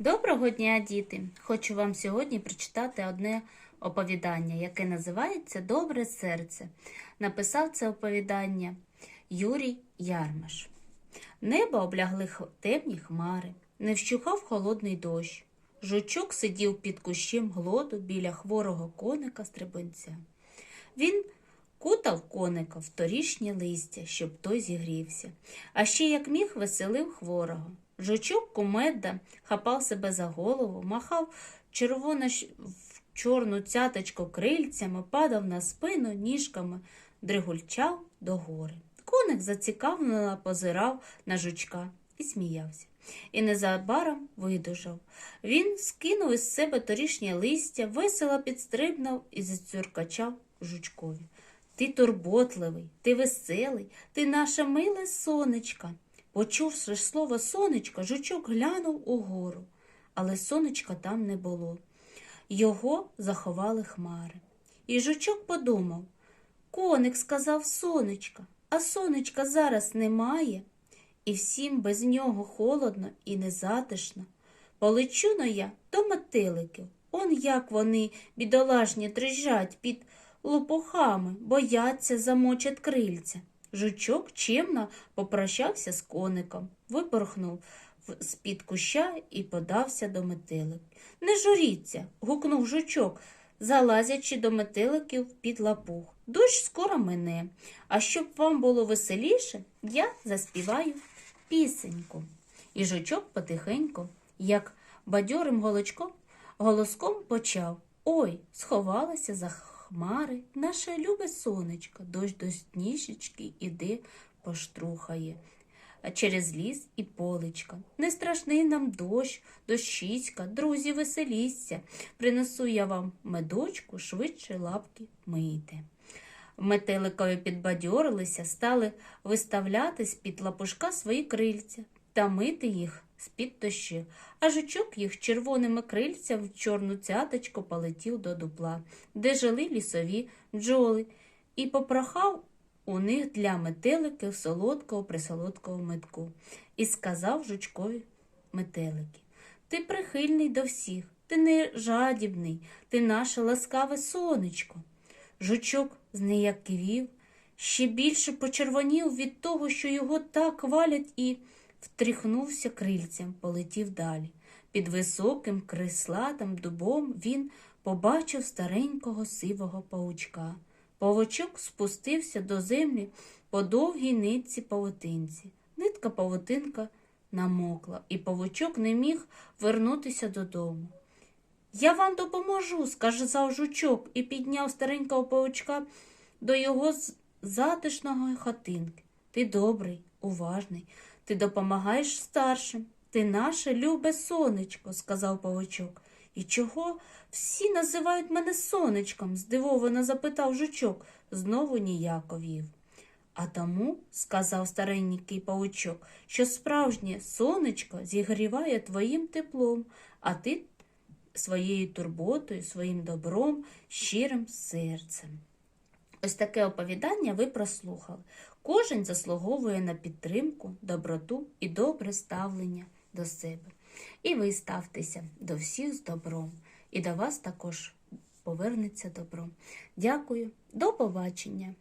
Доброго дня, діти! Хочу вам сьогодні прочитати одне оповідання, яке називається Добре серце. Написав це оповідання Юрій Ярмаш. Небо облягли темні хмари, не вщухав холодний дощ. Жучок сидів під кущем глоду біля хворого коника стрибунця. Він кутав коника в торішнє листя, щоб той зігрівся, а ще як міг веселив хворого. Жучок кумедда хапав себе за голову, махав червоно чорну цяточку крильцями, падав на спину ніжками, дригульчав до гори. Коник зацікавлено позирав на жучка і сміявся. І незабаром видужав. Він скинув із себе торішнє листя, весело підстрибнув і зацюркачав жучкові. Ти турботливий, ти веселий, ти наше миле сонечко. Почувши слово сонечко, жучок глянув угору, але сонечка там не було. Його заховали хмари. І жучок подумав коник сказав сонечка, а сонечка зараз немає, і всім без нього холодно і незатишно. Полечу но я до метеликів. Он як вони, бідолашні, дрижать під лопухами, бояться, замочать крильця. Жучок чемно попрощався з коником, випорхнув з-під куща і подався до метелик. Не журіться, гукнув жучок, залазячи до метеликів під лапух. Дощ скоро мине, а щоб вам було веселіше, я заспіваю пісеньку. І жучок потихеньку, як бадьорим голочком, голоском почав. Ой, сховалася за хмари, наше любе сонечко, дощ до сніжечки іде, поштрухає. Через ліс і полечка. Не страшний нам дощ, дощиська, друзі, веселіться. Принесу я вам медочку, швидше лапки мийте. Метеликові підбадьорилися, стали виставляти з-під лапушка свої крильця та мити їх з-під дощу. А жучок їх червоними крильцями в чорну цяточку полетів до дупла, де жили лісові бджоли, і попрохав у них для метеликів солодкого присолодкого метку. І сказав жучкові метелики Ти прихильний до всіх, ти не жадібний, ти наше ласкаве сонечко. Жучок зніякивів, ще більше почервонів від того, що його так хвалять, і втріхнувся крильцем, полетів далі. Під високим крислатим дубом він побачив старенького сивого паучка. Павучок спустився до землі по довгій нитці павутинці. Нитка павутинка намокла, і павучок не міг вернутися додому. Я вам допоможу, сказав жучок і підняв старенького паучка до його затишного хатинки. Ти добрий, уважний, ти допомагаєш старшим. Ти наше любе сонечко, сказав павучок. І чого всі називають мене сонечком? здивовано запитав жучок, знову ніяковів. А тому, сказав старенький павучок, що справжнє сонечко зігріває твоїм теплом, а ти своєю турботою, своїм добром, щирим серцем. Ось таке оповідання ви прослухали. Кожен заслуговує на підтримку, доброту і добре ставлення до себе. І ви ставтеся до всіх з добром, і до вас також повернеться добро. Дякую, до побачення!